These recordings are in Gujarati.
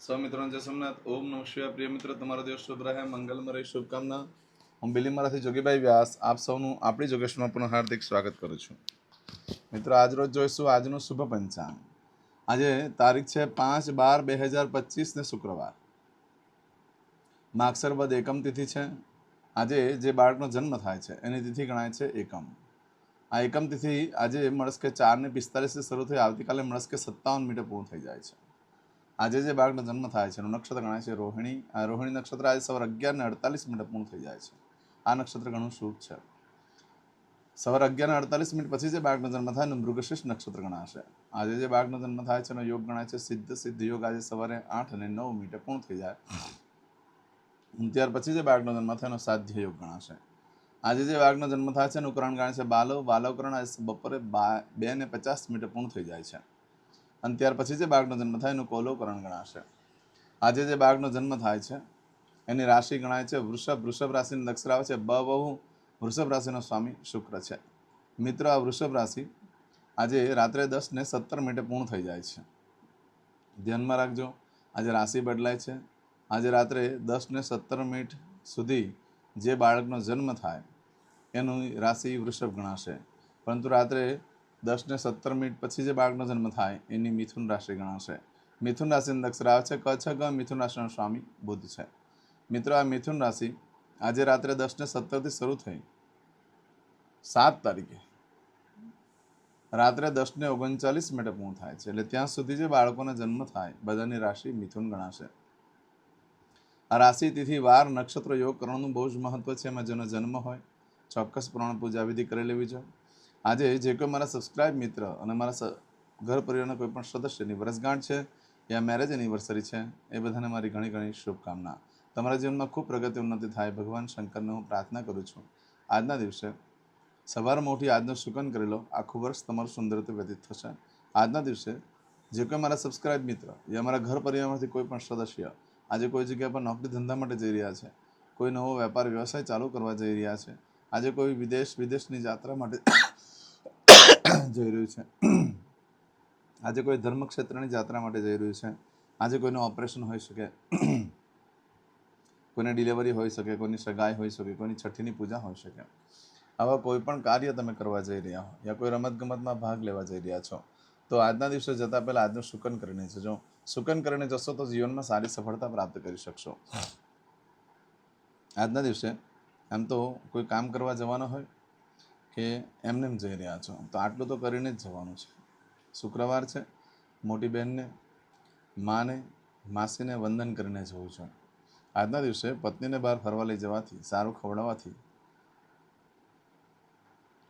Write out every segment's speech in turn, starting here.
સૌ મિત્રોને જય સોમનાથ. ઓમ નમ શિવાય. પ્રિય મિત્રો, તમારો દિવસ શુભ રહે. મંગલમય રહી શુભકામના. હું બિલીમારાથી જોગીભાઈ વ્યાસ. આપ સૌનું આપણી જોગેશમાં પણ હાર્દિક સ્વાગત કરું છું. મિત્રો, આજ રોજ જોઈશું આજનું શુભ પંચાંગ. આજે તારીખ છે પાંચ બાર બે હજાર પચીસ ને શુક્રવાર. માગસર વદ એકમ તિથિ છે. આજે જે બાળકનો જન્મ થાય છે, એની તિથિ ગણાય છે એકમ. આ એકમ તિથિ આજે મળસ્કે ચારને પિસ્તાલીસથી શરૂ થઈ, આવતીકાલે મળસ્કે સત્તાવન મીટર પૂર્ણ થઈ જાય છે. આજે જે બાળકનો જન્મ થાય છે, એનું નક્ષત્ર ગણાય છે રોહિણી. આ રોહિણી નક્ષત્ર આજે સવારે અગિયાર ને અડતાલીસ મિનિટ પૂર્ણ થઈ જાય છે. આ નક્ષત્ર ઘણું શુભ છે. સવારે અગિયાર અડતાલીસ મિનિટ પછી જે બાળકનો જન્મ થાય, એનું મૃગશીર્ષ નક્ષત્ર ગણાશે. આજે જે બાળકનો જન્મ થાય છે, એનો યોગ ગણાય છે સિદ્ધ. સિદ્ધ યોગ આજે સવારે આઠ અને નવ મિનિટે પૂર્ણ થઈ જાય. ત્યાર પછી જે બાળકનો જન્મ થાય, એનો સાધ્ય યોગ ગણાશે. આજે જે બાળકનો જન્મ થાય છે, એનું કરણ ગણાય છે બાલવ બાલવકરણ આજે બપોરે બે ને પચાસ મિનિટે પૂર્ણ થઈ જાય છે. અને ત્યાર પછી જે બાળકનો જન્મ થાય એનું કોલોકરણ ગણાશે. આજે જે બાળકનો જન્મ થાય છે, એની રાશિ ગણાય છે, વૃષભ વૃષભ રાશિની નક્ષર આવે છે, બ બહુ વૃષભ રાશિનો સ્વામી શુક્ર છે. મિત્રો, આ વૃષભ રાશિ આજે રાત્રે દસ ને સત્તર મિનિટે પૂર્ણ થઈ જાય છે. ધ્યાનમાં રાખજો, આજે રાશિ બદલાય છે. આજે રાત્રે દસ ને સત્તર મિનિટ સુધી જે બાળકનો જન્મ થાય, એનું રાશિ વૃષભ ગણાશે. પરંતુ રાત્રે દસ ને સત્તર મિનિટ પછી જે બાળકનો જન્મ થાય, એની મિથુન રાશિ ગણાશે. મિથુન રાશિનું અક્ષર આવે છે, ક છ, ગ, મિથુન રાશિનો સ્વામી બુદ્ધ છે. મિત્રો, આ મિથુન રાશિ આજે રાત્રે દસ ને સત્તરથી શરૂ થઈ. સાત તારીખે. રાત્રે દસ ને ઓગણચાલીસ મિનિટે પૂર્ણ થાય છે, એટલે ત્યાં સુધી જે બાળકોનો જન્મ થાય, બધાની રાશિ મિથુન ગણાશે. આ રાશિ તિથિ, વાર, નક્ષત્ર, યોગ કરવાનું બહુ જ મહત્વ છે, એમાં જેનો જન્મ હોય, ચોક્કસ પ્રમાણે પૂજા વિધિ કરી લેવી જોઈએ. આજે જે કોઈ મારા સબસ્ક્રાઇબ મિત્ર અને મારા ઘર પરિવારના કોઈ પણ સદસ્યની વર્ષગાંઠ છે, યા મેરેજ એનિવર્સરી છે, એ બધાને મારી ઘણી ઘણી શુભકામના. તમારા જીવનમાં ખૂબ પ્રગતિ ઉન્નતિ થાય, ભગવાન શંકરને હું પ્રાર્થના કરું છું. આજના દિવસે સવારમાં ઉઠી આજનો શુકન કરી લો આખું વર્ષ તમારું સુંદર વ્યતીત થશે. આજના દિવસે જે કોઈ મારા સબસ્ક્રાઇબ મિત્ર યા મારા ઘર પરિવારમાંથી કોઈ પણ સદસ્ય આજે કોઈ જગ્યા પર નોકરી ધંધા માટે જઈ રહ્યા છે, કોઈ નવો વેપાર વ્યવસાય ચાલુ કરવા જઈ રહ્યા છે આજે કોઈ વિદેશ, વિદેશની યાત્રા માટે જઈ રહ્યું છે. આજે કોઈ ધર્મ ક્ષેત્રની યાત્રા માટે જઈ રહ્યું છે. આજે કોઈનું ઓપરેશન હોઈ શકે. કોઈને ડિલિવરી હોઈ શકે, કોઈની સગાઈ હોઈ શકે, કોઈની છઠ્ઠીની પૂજા હોઈ શકે. આવા કોઈ પણ કાર્ય તમે કરવા જઈ રહ્યા હો યા કોઈ રમતગમતમાં ભાગ લેવા જઈ રહ્યા છો, તો આજના દિવસે જતાં પહેલાં આજનું શુકન કરીને જજો. શુકન કરીને જશો તો જીવનમાં સારી સફળતા પ્રાપ્ત કરી શકશો. આજના દિવસે એમ તો કોઈ કામ કરવા જવાનો હોય કે એમને જઈ રહ્યા છો? તો આટલું તો કરીને જ જવાનું છે. શુક્રવાર છે, મોટી બહેનને, માને, માસીને વંદન કરીને જવું છે. આજના દિવસે પત્નીને બહાર ફરવા લઈ જવાથી, સારું ખવડાવવાથી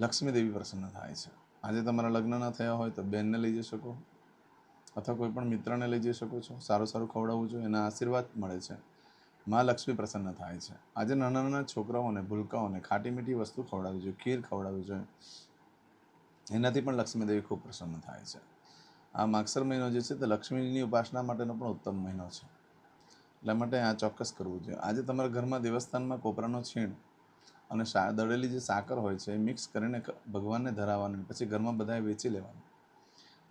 લક્ષ્મી દેવી પ્રસન્ન થાય છે. આજે તમારા લગ્ન ન થયા હોય તો બેનને લઈ જઈ શકો. અથવા કોઈ પણ મિત્રને લઈ જઈ શકો છો. સારું સારું ખવડાવવું જોઈએ એના આશીર્વાદ મળે છે. માં લક્ષ્મી પ્રસન્ન થાય છે. આજે નાના નાના છોકરાઓને, ભૂલકાઓને ખાટી મીઠી વસ્તુ ખવડાવવી જોઈએ, ખીર ખવડાવવી જોઈએ. એનાથી પણ લક્ષ્મીદેવી ખૂબ પ્રસન્ન થાય છે. આ માગસર મહિનો જે છે તે લક્ષ્મીની ઉપાસના માટેનો પણ ઉત્તમ મહિનો છે. એટલા માટે આ ચોક્કસ કરવું જોઈએ. આજે તમારા ઘરમાં દેવસ્થાનમાં કોપરાનો છીણ અને દળેલી જે સાકર હોય છે એ મિક્સ કરીને ભગવાનને ધરાવવાની, પછી ઘરમાં બધાએ વેચી લેવાનું.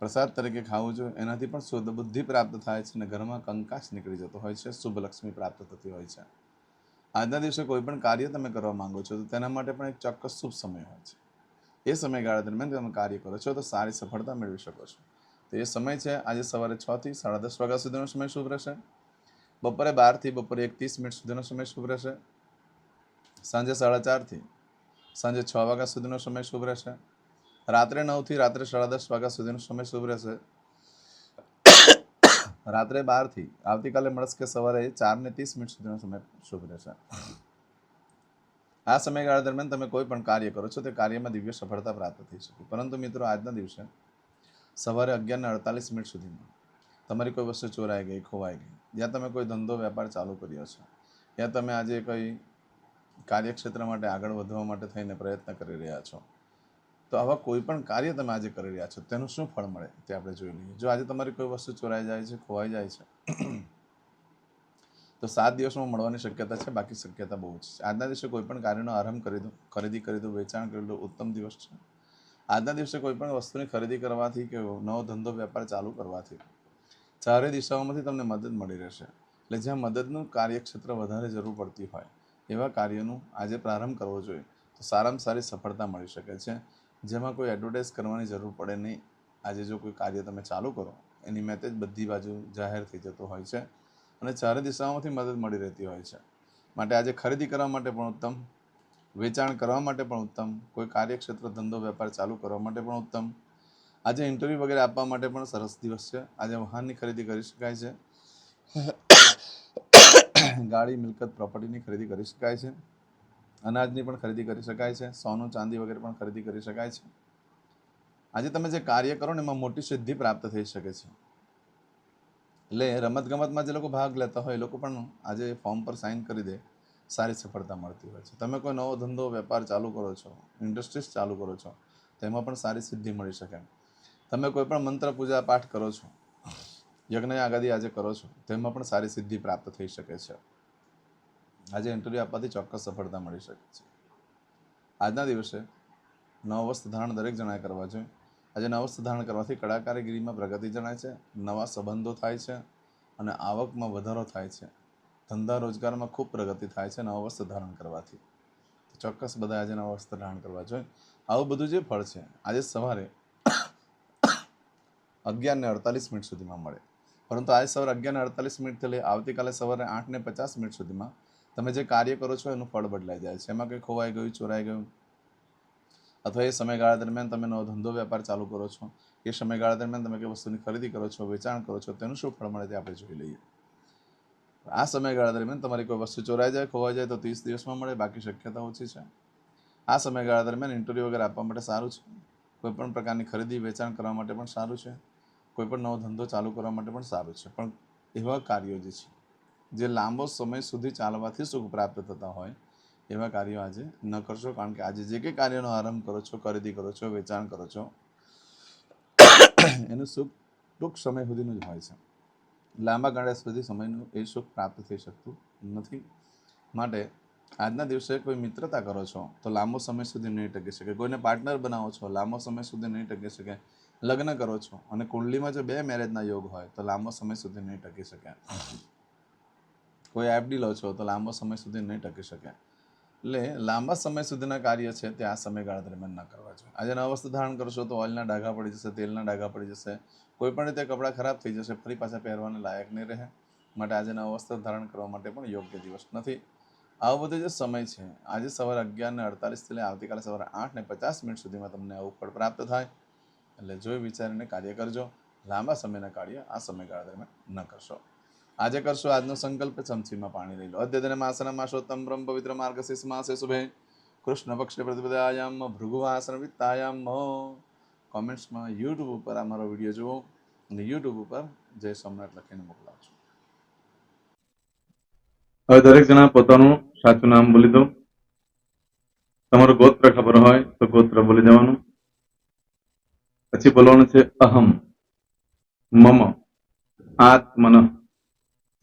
પ્રસાદ તરીકે ખાવું જોઈએ. એનાથી પણ શુદ્ધ બુદ્ધિ પ્રાપ્ત થાય છે અને ઘરમાં કંકાશ નીકળી જતો હોય છે. શુભ લક્ષ્મી પ્રાપ્ત થતી હોય છે. આજના દિવસે કોઈ પણ કાર્ય તમે કરવા માંગો છો તો તેના માટે પણ એક ચોક્કસ શુભ સમય હોય છે. એ સમયગાળા દરમિયાન તમે કાર્ય કરો છો તો સારી સફળતા મેળવી શકો છો. તો એ સમય છે. આજે સવારે છ થી સાડા દસ વાગ્યા સુધીનો સમય શુભ રહેશે. બપોરે બારથી બપોરે એક ત્રીસ મિનિટ સુધીનો સમય શુભ રહેશે. સાંજે સાડા ચારથી સાંજે છ વાગ્યા સુધીનો સમય શુભ રહેશે. રાત્રે નવથી રાત્રે સાડા દસ વાગ્યા સુધીનો સમય શુભ રહેશે. રાત્રે બારથી, આવતીકાલે મળશે કે સવારે ચાર ને ત્રીસ મિનિટ સુધીનો સમય શુભ રહેશે. આ સમયગાળા દરમિયાન તમે કોઈ પણ કાર્ય કરો છો, તે કાર્યમાં દિવ્ય સફળતા પ્રાપ્ત થઈ શકે. પરંતુ મિત્રો, આજના દિવસે સવારે અગિયારને અડતાલીસ મિનિટ સુધીમાં તમારી કોઈ વસ્તુ ચોરાઈ ગઈ, ખોવાઈ ગઈ, યા તમે કોઈ ધંધો, વેપાર ચાલુ કર્યો છે, યા તમે આજે કોઈ કાર્યક્ષેત્ર માટે આગળ વધવા માટે થઈને પ્રયત્ન કરી રહ્યા છો તો આવા કોઈ પણ કાર્ય તમે આજે કરી રહ્યા છો, તેનું શું ફળ મળે તે આપણે જોઈ લઈએ. જો આજે તમારી કોઈ વસ્તુ ચોરાઈ જાય છે, ખોવાઈ જાય છે, તો સાત દિવસમાં મળવાની શક્યતા છે, બાકી શક્યતા બહુ છે. આજના દિવસે કોઈ પણ કાર્યનો આરંભ કરી દો, ખરીદી કરી દો, વેચાણ કરી દો, ઉત્તમ દિવસ છે. આજના દિવસે કોઈ પણ વસ્તુની ખરીદી કરવાથી કે નવો ધંધો, વેપાર ચાલુ કરવાથી ચારે દિશાઓમાંથી તમને મદદ મળી રહેશે. એટલે જ્યાં મદદનું કાર્યક્ષેત્ર વધારે જરૂર પડતી હોય, એવા કાર્યનું આજે પ્રારંભ કરવો જોઈએ. તો સારામાં સારી સફળતા મળી શકે છે. જેમાં કોઈ એડવર્ટાઇઝ કરવાની જરૂર પડે નહીં. આજે જો કોઈ કાર્ય તમે ચાલુ કરો, એની મેસેજ બધી બાજુ જાહેર થઈ જતો હોય છે અને ચારે દિશાઓમાંથી મદદ મળી રહેતી હોય છે. માટે આજે ખરીદી કરવા માટે પણ ઉત્તમ, વેચાણ કરવા માટે પણ ઉત્તમ, કોઈ કાર્યક્ષેત્ર, ધંધો, વેપાર ચાલુ કરવા માટે પણ ઉત્તમ. આજે ઇન્ટરવ્યૂ વગેરે આપવા માટે પણ સરસ દિવસ છે. આજે વાહનની ખરીદી કરી શકાય છે. ગાડી, મિલકત પ્રોપર્ટીની ખરીદી કરી શકાય છે. અનાજની પણ ખરીદી કરી શકાય છે, સોનું, ચાંદી વગેરે પણ ખરીદી કરી શકાય છે. આજે તમે જે કાર્ય કરો ને એમાં મોટી સિદ્ધિ પ્રાપ્ત થઈ શકે છે. એટલે રમતગમતમાં જે લોકો ભાગ લેતા હોય, એ લોકો પણ આજે ફોર્મ પર સાઇન કરી દે, સારી સફળતા મળતી હોય છે. તમે કોઈ નવો ધંધો, વેપાર ચાલુ કરો છો, ઇન્ડસ્ટ્રીઝ ચાલુ કરો છો તેમાં પણ સારી સિદ્ધિ મળી શકે. તમે કોઈ પણ મંત્ર પૂજા પાઠ કરો છો, યજ્ઞ, આગાદી આજે કરો છો તેમાં પણ સારી સિદ્ધિ પ્રાપ્ત થઈ શકે છે. આજે ઇન્ટરવ્યૂ આપવાથી ચોક્કસ સફળતા મળી શકે છે. આજના દિવસે નવ વસ્ત્ર ધારણ દરેક જણાએ કરવા જોઈએ. આજે નવ વસ્ત્ર ધારણ કરવાથી કળા કારીગીરીમાં પ્રગતિ જણાય છે, નવા સંબંધો થાય છે અને આવકમાં વધારો થાય છે. ધંધા રોજગારમાં ખૂબ પ્રગતિ થાય છે નવા વસ્ત્ર ધારણ કરવાથી. ચોક્કસ બધા આજે નવા વસ્ત્ર ધારણ કરવા જોઈએ. આવું બધું જે ફળ છે, આજે સવારે અગિયાર ને અડતાલીસ મિનિટ સુધીમાં મળે. પરંતુ આજે સવારે અગિયારને અડતાલીસ મિનિટથી લઈ આવતીકાલે સવારે આઠને પચાસ મિનિટ સુધીમાં તમે જે કાર્ય કરો છો, એનું ફળ બદલાઈ જાય છે. એમાં કંઈ ખોવાઈ ગયું, ચોરાઈ ગયું? અથવા એ સમયગાળા દરમિયાન તમે નવો ધંધો, વેપાર ચાલુ કરો છો? એ સમયગાળા દરમિયાન તમે કઈ વસ્તુની ખરીદી કરો છો, વેચાણ કરો છો, તેનું શું ફળ મળે તે આપણે જોઈ લઈએ. આ સમયગાળા દરમિયાન તમારી કોઈ વસ્તુ ચોરાઈ જાય, ખોવાઈ જાય, તો ત્રીસ દિવસમાં મળે, બાકી શક્યતા ઓછી છે. આ સમયગાળા દરમિયાન ઇન્ટરવ્યૂ વગેરે આપવા માટે સારું છે? કોઈ પણ પ્રકારની ખરીદી, વેચાણ કરવા માટે પણ સારું છે? કોઈ પણ નવો ધંધો ચાલુ કરવા માટે પણ સારું છે? પણ એવા કાર્યો જે છે જે લાંબો સમય સુધી ચાલવાથી સુખ પ્રાપ્ત થતા હોય, એવા કાર્યો આજે ન કરશો. કારણ કે આજે જે કંઈ કાર્યનો આરંભ કરો છો, ખરીદી કરો છો, વેચાણ કરો છો, એનું સુખ ટૂંક સમય સુધીનું જ હોય છે. લાંબા ગાળા સુધી સમયનું એ સુખ પ્રાપ્ત થઈ શકતું નથી. માટે આજના દિવસે કોઈ મિત્રતા કરો છો, તો લાંબો સમય સુધી નહીં ટકી શકે. કોઈને પાર્ટનર બનાવો છો, લાંબો સમય સુધી નહીં ટકી શકે. લગ્ન કરો છો અને કુંડલીમાં જો બે મેરેજના યોગ હોય, તો લાંબો સમય સુધી નહીં ટકી શકે. કોઈ એફડી લો છો તો લાંબો સમય સુધી નહીં ટકી શકે. એટલે લાંબા સમય સુધીના કાર્ય છે તે આ સમયગાળા દરમિયાન ન કરવા જોઈએ. આજે નવા વસ્તુ ધારણ કરશો તો ઓઇલના ડાઘા પડી જશે, તેલના ડાઘા પડી જશે. કોઈ પણ રીતે કપડાં ખરાબ થઈ જશે, ફરી પાછા પહેરવાને લાયક નહીં રહે. માટે આજે નવા વસ્ત્ર ધારણ કરવા માટે પણ યોગ્ય દિવસ નથી. આવો બધો જે સમય છે, આજે સવારે અગિયારને અડતાલીસથી લઈ આવતીકાલે સવારે આઠ ને પચાસ મિનિટ સુધીમાં તમને આવું ફળ પ્રાપ્ત થાય. એટલે જોઈ વિચારીને કાર્ય કરજો. લાંબા સમયના કાર્ય આ સમયગાળા દરમિયાન ન કરશો. આજે કરશો આજનો સંકલ્પ ચમચીમાં પાણી લઈ લો. અદ્યતન માસન માસોત્તમ બ્રહ્મ પવિત્ર માર્ગશીર્ષ માસે શુભે. કૃષ્ણ પક્ષે પ્રતિપદાયામ ભૃગુવાસન વિત્તાયામ. કોમેન્ટ્સમાં યુટ્યુબ ઉપર અમારો વીડિયો જુઓ અને યુટ્યુબ ઉપર જય સોમનાથ લખીને મોકલાવજો. હવે દરેક જણા પોતાનું સાચું નામ બોલી દો. તમારું ગોત્ર ખબર હોય તો ગોત્ર બોલી દેવાનું. પછી બોલવાનું છે અહમ, મમ, આત્મન.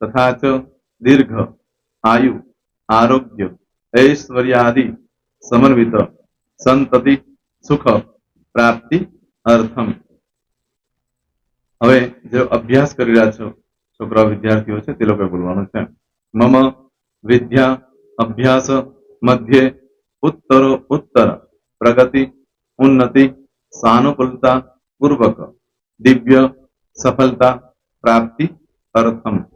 તથા ચ દીર્ઘ આયુ આરોગ્ય ઐશ્વર્યાદિ સમન્વિત સંતતિ સુખ પ્રાપ્તિ અર્થમ હવે જે અભ્યાસ કરી રહ્યા છો, છોકરા વિદ્યાર્થીઓ છે, તે લોકોએ બોલવાનું છે. મમ વિદ્યા અભ્યાસ મધ્યે ઉત્તરો ઉત્તર, પ્રગતિ, ઉન્નતિ સાનુકૂલતા પૂર્વક, દિવ્ય, સફળતા, પ્રાપ્તિ, અર્થમ. હવે